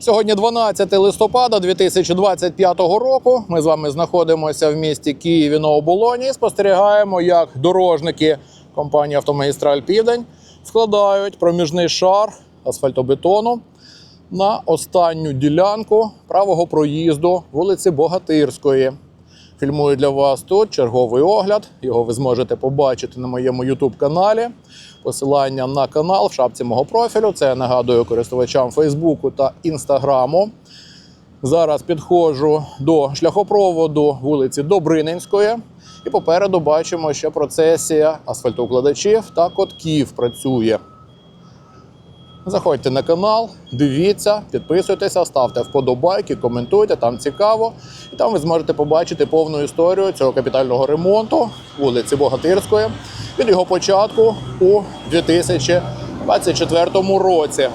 Сьогодні 12 листопада 2025 року. Ми з вами знаходимося в місті Києві на оболоні і спостерігаємо, як дорожники компанії Автомагістраль Південь складають проміжний шар асфальтобетону на останню ділянку правого проїзду вулиці Богатирської. Фільмую для вас тут черговий огляд. Його ви зможете побачити на моєму youtube каналі. Посилання на канал в шапці мого профілю. Це я нагадую користувачам Фейсбуку та Інстаграму. Зараз підходжу до шляхопроводу вулиці Добрининської. І попереду бачимо, що процесія асфальтоукладачів та котків працює. Заходьте на канал, дивіться, підписуйтеся, ставте вподобайки, коментуйте, там цікаво. І там ви зможете побачити повну історію цього капітального ремонту вулиці Богатирської від його початку у 2024 році.